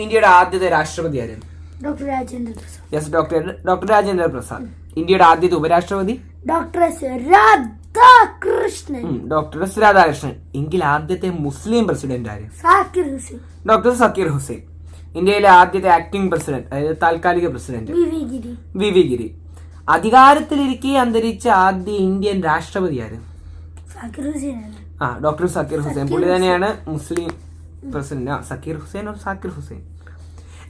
ഇന്ത്യയുടെ ആദ്യത്തെ രാഷ്ട്രപതി ആയിരുന്നു doctor Rajendra Prasad. Yes doctor doctor Rajendra Prasad. ഇന്ത്യയുടെ ആദ്യത്തെ ഉപരാഷ്ട്രപതി? Doctor Radhakrishnan. Doctor S. Radhakrishnan. എങ്കിൽ ആദ്യത്തെ മുസ്ലിം പ്രസിഡന്റ് ആര്? സാക്കിർ ഹുസൈൻ. ഡോക്ടർ സക്കീർ ഹുസൈൻ. ഇന്ത്യയിലെ ആദ്യത്തെ ആക്ടിംഗ് പ്രസിഡന്റ് അതായത് താൽക്കാലിക പ്രസിഡന്റ് വി വി ഗിരി. അധികാരത്തിലിരിക്കെ അന്തരിച്ച ആദ്യ ഇന്ത്യൻ രാഷ്ട്രപതി ആര്? ആ ഡോക്ടർ സക്കീർ ഹുസൈൻ. പുള്ളി തന്നെയാണ് മുസ്ലിം പ്രസിഡന്റ് ആ സക്കീർ ഹുസൈൻ ഓർ സാക്കിർ ഹുസൈൻ.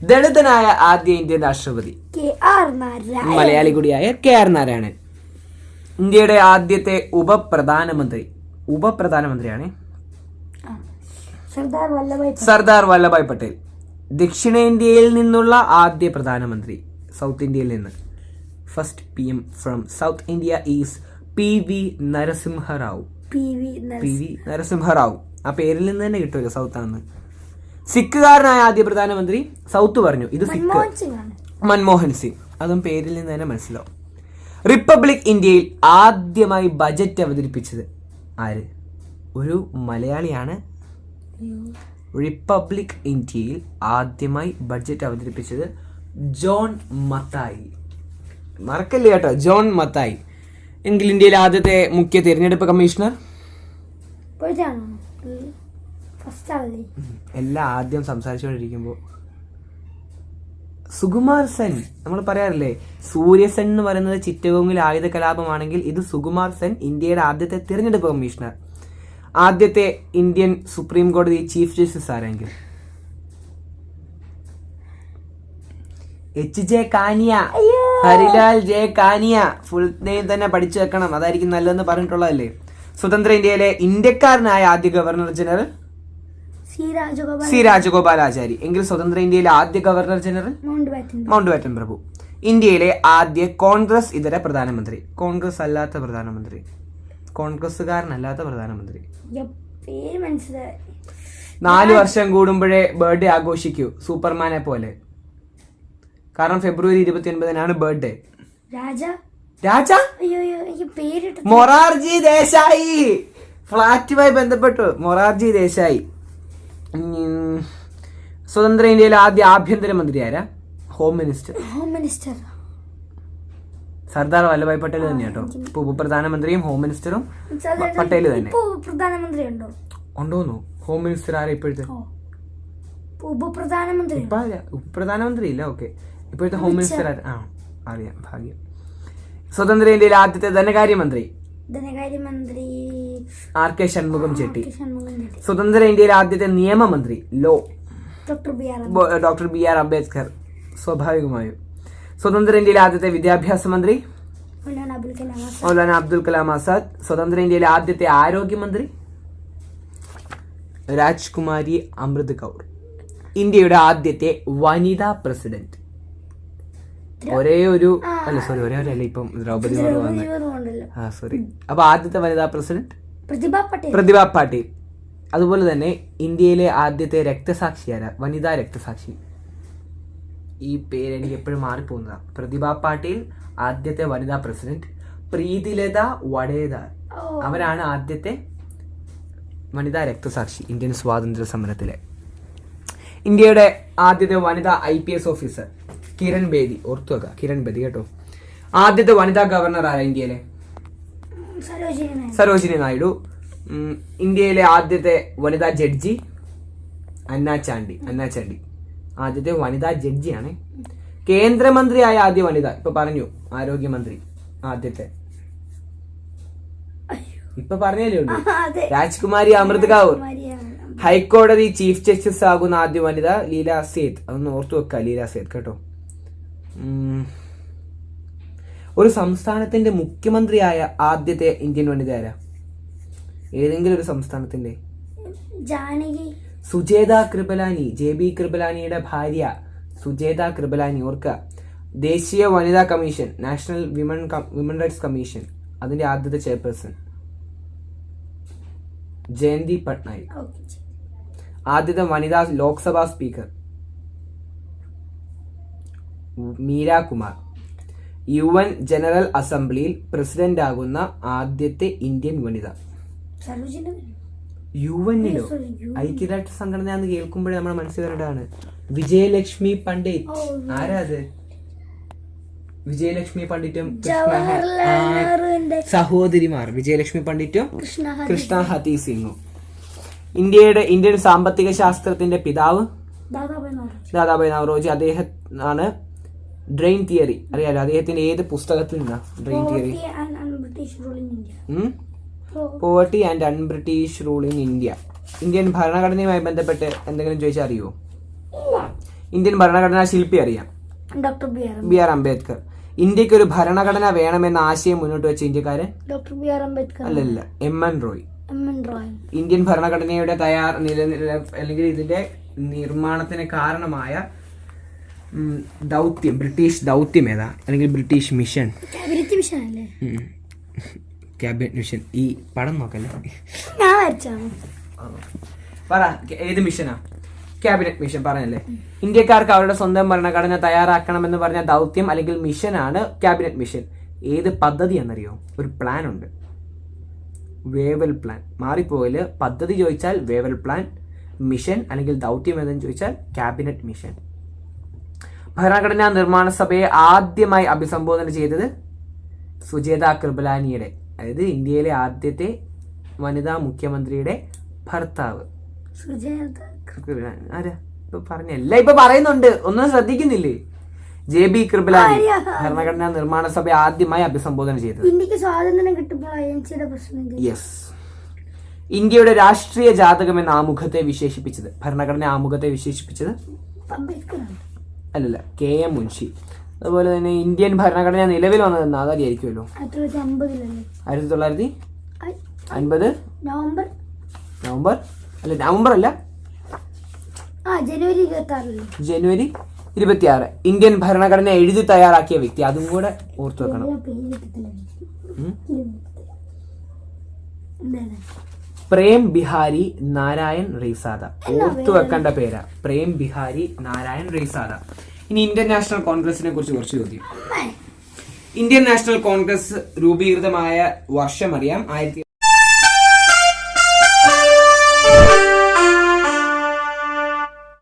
ദളിതനായ ആദ്യ ഇന്ത്യൻ രാഷ്ട്രപതി. K R Narayanan. മലയാളി കൂടിയായ കെ ആർ നാരായണൻ. ഇന്ത്യയുടെ ആദ്യത്തെ ഉപപ്രധാനമന്ത്രി. ഉപപ്രധാനമന്ത്രിയാണ്? സർദാർ വല്ലഭായ് പട്ടേൽ. ദക്ഷിണേന്ത്യയിൽ നിന്നുള്ള ആദ്യ പ്രധാനമന്ത്രി സൗത്ത് ഇന്ത്യയിൽ നിന്ന്. First P M from south India is P V Narasimha Rao P V P V Narasimha Rao. ആ പേരിൽ നിന്ന് തന്നെ കിട്ടുമല്ലോ സൗത്ത് ആണെന്ന്. സിഖുകാരനായ ആദ്യ പ്രധാനമന്ത്രി സൗത്ത് പറഞ്ഞു. ഇത് സിഖ്. മൻമോഹൻ സിംഗ് അതും പേരിൽ നിന്ന് തന്നെ മനസ്സിലാവും. റിപ്പബ്ലിക് ഇന്ത്യയിൽ ആദ്യമായി ബജറ്റ് അവതരിപ്പിച്ചത് ആര്? ഒരു മലയാളിയാണ്. റിപ്പബ്ലിക് ഇന്ത്യയിൽ ആദ്യമായി ബഡ്ജറ്റ് അവതരിപ്പിച്ചത് ജോൺ മത്തായി. മറക്കല്ലേ കേട്ടോ? ജോൺ മത്തായി. എങ്കിൽ ഇന്ത്യയിലെ ആദ്യത്തെ മുഖ്യ തിരഞ്ഞെടുപ്പ് കമ്മീഷണർ? എല്ലാം ആദ്യം സംസാരിച്ചുകൊണ്ടിരിക്കുമ്പോൾ സുകുമാർ സെൻ നമ്മൾ പറയാറില്ലേ? സൂര്യസെൻ എന്ന് പറയുന്നത് ചിറ്റകോങ്ങിൽ ആയുധ കലാപമാണെങ്കിൽ ഇത് സുകുമാർ സെൻ ഇന്ത്യയുടെ ആദ്യത്തെ തിരഞ്ഞെടുപ്പ് കമ്മീഷണർ. ആദ്യത്തെ ഇന്ത്യൻ സുപ്രീം കോടതി chief justice ആരെങ്കിൽ H J Kania. Harilal J Kania full name തന്നെ പഠിച്ചു വെക്കണം. അതായിരിക്കും നല്ലതെന്ന് പറഞ്ഞിട്ടുള്ളതല്ലേ? സ്വതന്ത്ര ഇന്ത്യയിലെ ഇന്ത്യക്കാരനായ ആദ്യ ഗവർണർ ജനറൽ സി രാജഗോപാലാചാരി എങ്കിൽ സ്വതന്ത്ര ഇന്ത്യയിലെ ആദ്യ ഗവർണർ ജനറൽ മൗണ്ട് ബാറ്റൻ പ്രഭു. ഇന്ത്യയിലെ ആദ്യ കോൺഗ്രസ് ഇതര പ്രധാനമന്ത്രി. കോൺഗ്രസ് അല്ലാത്ത പ്രധാനമന്ത്രി. കോൺഗ്രസ്സുകാരനല്ലാത്ത പ്രധാനമന്ത്രി. നാല് വർഷം കൂടുമ്പോഴേ ബർത്ത്ഡേ ആഘോഷിക്കൂ. സൂപ്പർമാനെ പോലെ. കാരണം ഫെബ്രുവരി ഇരുപത്തി ഒൻപതിനാണ് ബർത്ത്ഡേ രാജ? രാജ മൊറാർജി ദേശായി. ഫ്ലാറ്റുമായി ബന്ധപ്പെട്ടു. മൊറാർജി ദേശായി. സ്വതന്ത്ര ഇന്ത്യയിലെ ആദ്യ ആഭ്യന്തരമന്ത്രി ആരാ? Home minister home minister Sardar Vallabhbhai Patel തന്നെ കേട്ടോ ഇപ്പൊ ഉപപ്രധാനമന്ത്രിയും ഹോം മിനിസ്റ്ററും പട്ടേൽ തന്നെ. പ്രധാനമന്ത്രി ഉണ്ടോ? ഉണ്ടോന്നു ഹോം മിനിസ്റ്റർ ആരാ ഇപ്പോഴത്തെ? ഉപപ്രധാനമന്ത്രി? ഉപപ്രധാനമന്ത്രി ഇല്ല. ഓക്കെ ഇപ്പോഴത്തെ ഹോം മിനിസ്റ്റർ ആ അറിയാം ഭാഗ്യം. സ്വതന്ത്ര ഇന്ത്യയിലെ ആദ്യത്തെ ധനകാര്യമന്ത്രി? ധനകാര്യമന്ത്രി ആർ കെ ഷൺമുഖം ചെട്ടി. സ്വതന്ത്ര ഇന്ത്യയിലെ ആദ്യത്തെ നിയമമന്ത്രി? Law. Doctor B R Ambedkar. സ്വാഭാവികമായും. സ്വതന്ത്ര ഇന്ത്യയിലെ ആദ്യത്തെ വിദ്യാഭ്യാസ മന്ത്രി? മൗലാന അബ്ദുൽ കലാം ആസാദ്. സ്വതന്ത്ര ഇന്ത്യയിലെ ആദ്യത്തെ ആരോഗ്യമന്ത്രി? രാജ്കുമാരി അമൃത് കൗർ. ഇന്ത്യയുടെ ആദ്യത്തെ വനിതാ പ്രസിഡന്റ്. ഒരേ ഒരു അല്ല സോറി ഒരേ ഒരു അല്ല ഇപ്പം ദ്രൗപദി ആ സോറി അപ്പൊ ആദ്യത്തെ വനിതാ പ്രസിഡന്റ്? പ്രതിഭ പട്ടേൽ. പ്രതിഭ പാട്ടീൽ. അതുപോലെ തന്നെ ഇന്ത്യയിലെ ആദ്യത്തെ രക്തസാക്ഷി ആരാ? വനിതാ രക്തസാക്ഷി. ഈ പേര് എനിക്ക് എപ്പോഴും മാറിപ്പോകുന്നതാണ് പ്രതിഭ പാട്ടീൽ ആദ്യത്തെ വനിതാ പ്രസിഡന്റ്. പ്രീതിലത വടേദാർ അവരാണ് ആദ്യത്തെ വനിതാ രക്തസാക്ഷി ഇന്ത്യൻ സ്വാതന്ത്ര്യ സമരത്തിലെ ഇന്ത്യയുടെ ആദ്യത്തെ വനിതാ I P S officer. Kiran Bedi ഓർത്തു വെക്കുക കിരൺ ബേദി കേട്ടോ. ആദ്യത്തെ വനിതാ ഗവർണർ ആരാ ഇന്ത്യയിലെ? സരോജിനി നായിഡു. ഇന്ത്യയിലെ ആദ്യത്തെ വനിതാ ജഡ്ജി അന്ന ചാണ്ടി അന്ന ചാണ്ടി. ആദ്യത്തെ വനിതാ ജഡ്ജിയാണ്. കേന്ദ്രമന്ത്രിയായ ആദ്യ വനിത ഇപ്പൊ പറഞ്ഞു ആരോഗ്യമന്ത്രി ആദ്യത്തെ. ഇപ്പൊ പറഞ്ഞല്ലേ ഉള്ളൂ. രാജ്കുമാരി അമൃത് കൗർ ഹൈക്കോടതി ചീഫ് ജസ്റ്റിസ് ആകുന്ന ആദ്യ വനിത ലീല സേത്ത്. അതൊന്ന് ഓർത്തു വെക്ക ലീല സേത്ത് കേട്ടോ. ഒരു സംസ്ഥാനത്തിന്റെ മുഖ്യമന്ത്രിയായ ആദ്യത്തെ ഇന്ത്യൻ വനിത ആരാ ഏതെങ്കിലും ഒരു സംസ്ഥാനത്തിന്റെ? ജാനകി. സുജേത കൃപലാനി ജെ ബി കൃപലാനിയുടെ ഭാര്യ സുജേത കൃപലാനി. ഓർക്കുക ദേശീയ വനിതാ commission national women women rights commission അതിന്റെ ആദ്യത്തെ ചെയർപേഴ്സൺ. ജയന്തി പട്നായിക്. ആദ്യത്തെ വനിതാ Lok Sabha speaker. Meira Kumar U N general അസംബ്ലിയിൽ പ്രസിഡന്റ് ആകുന്ന ആദ്യത്തെ ഇന്ത്യൻ വനിത. യു എന്നിലോ ഐക്യരാഷ്ട്ര സംഘടന എന്ന് കേൾക്കുമ്പോഴേ നമ്മുടെ മനസ്സിൽ വരേണ്ടതാണ്. വിജയലക്ഷ്മി പണ്ഡിറ്റ്. ആരാ അത്? വിജയലക്ഷ്മി പണ്ഡിറ്റും സഹോദരിമാർ. വിജയലക്ഷ്മി പണ്ഡിറ്റും കൃഷ്ണ. ഹതി സിംഗും. ഇന്ത്യയുടെ ഇന്ത്യൻ സാമ്പത്തിക ശാസ്ത്രത്തിന്റെ പിതാവ്? ദാദാഭായ് നവറോജി. അദ്ദേഹം ആണ് ഡ്രെയിൻ തിയറി അറിയാലോ അദ്ദേഹത്തിന്റെ ഏത് പുസ്തകത്തിൽ നിന്നാ drain theory Poverty and un-British India. Po- poverty and un-British rule in India Indian ഭരണഘടനയുമായി ബന്ധപ്പെട്ട് എന്തെങ്കിലും ചോദിച്ചാൽ അറിയുമോ ഇന്ത്യൻ ഭരണഘടനാ ശില്പി അറിയാം. R. ബി ആർ അംബേദ്കർ ഇന്ത്യയ്ക്ക് ഒരു ഭരണഘടന വേണമെന്ന ആശയം മുന്നോട്ട് വെച്ച ഇന്ത്യക്കാരൻ Dr. B. R. Ambedkar. അല്ലല്ല എം എൻ റോയ്. ഇന്ത്യൻ ഭരണഘടനയുടെ തയ്യാർ നിലനില അല്ലെങ്കിൽ ഇതിന്റെ നിർമ്മാണത്തിന് കാരണമായ ദൗത്യം ബ്രിട്ടീഷ് ദൗത്യം ഏതാ? അല്ലെങ്കിൽ ബ്രിട്ടീഷ് മിഷൻ. ക്യാബിനറ്റ് മിഷൻ ഈ പടം നോക്കല്ലേ? പറ ഏത് മിഷനാ ക്യാബിനറ്റ് മിഷൻ പറഞ്ഞല്ലേ? ഇന്ത്യക്കാർക്ക് അവരുടെ സ്വന്തം ഭരണഘടന തയ്യാറാക്കണമെന്ന് പറഞ്ഞ ദൗത്യം അല്ലെങ്കിൽ മിഷനാണ് ക്യാബിനറ്റ് മിഷൻ ഏത് പദ്ധതി എന്നറിയോ? ഒരു പ്ലാൻ ഉണ്ട്. വേവൽ പ്ലാൻ മാറിപ്പോകൽ പദ്ധതി ചോദിച്ചാൽ വേവൽ പ്ലാൻ മിഷൻ അല്ലെങ്കിൽ ദൗത്യം ഏതെന്ന് ചോദിച്ചാൽ ക്യാബിനറ്റ് മിഷൻ ഭരണഘടനാ നിർമ്മാണ സഭയെ ആദ്യമായി അഭിസംബോധന ചെയ്തത് സുജേത കൃപലാനിയുടെ അതായത് ഇന്ത്യയിലെ ആദ്യത്തെ വനിതാ മുഖ്യമന്ത്രിയുടെ ഭർത്താവ്. ആരാ? ഇപ്പൊ പറഞ്ഞ എല്ലാം ഇപ്പൊ പറയുന്നുണ്ട്. ഒന്നും ശ്രദ്ധിക്കുന്നില്ലേ? J B Kripalani. ഭരണഘടനാ നിർമ്മാണ സഭ ആദ്യമായി അഭിസംബോധന ചെയ്തത്. ഇന്ത്യയ്ക്ക് സ്വാതന്ത്ര്യം കിട്ടുമ്പോൾ യെസ്. ഇന്ത്യയുടെ രാഷ്ട്രീയ ജാതകം എന്ന ആമുഖത്തെ വിശേഷിപ്പിച്ചത്. ഭരണഘടന ആമുഖത്തെ വിശേഷിപ്പിച്ചത്? അല്ലല്ല കെ എം മുൻഷി. അതുപോലെ തന്നെ ഇന്ത്യൻ ഭരണഘടന നിലവിൽ വന്നത് നാദാരി ആയിരിക്കുമല്ലോ ആയിരത്തി തൊള്ളായിരത്തി അൻപത്? നവംബർ. നവംബർ? അല്ല നവംബർ അല്ല. ആ ജനുവരി ഇരുപത്തി ജനുവരി ഇരുപത്തിയാറ്. ഇന്ത്യൻ ഭരണഘടന എഴുതി തയ്യാറാക്കിയ വ്യക്തി. അതും കൂടെ ഓർത്തു വെക്കണം. പേര് ബിഹാരി നാരായൺ റീസാദ ഓർത്തു വെക്കേണ്ട പേരാ. പ്രേം ബിഹാരി നാരായൺ റീസാദ ഇനി ഇന്ത്യൻ നാഷണൽ കോൺഗ്രസിനെ കുറിച്ച് കുറച്ച് ചോദ്യം. ഇന്ത്യൻ നാഷണൽ കോൺഗ്രസ് രൂപീകൃതമായ വർഷം അറിയാം. ആയിരത്തി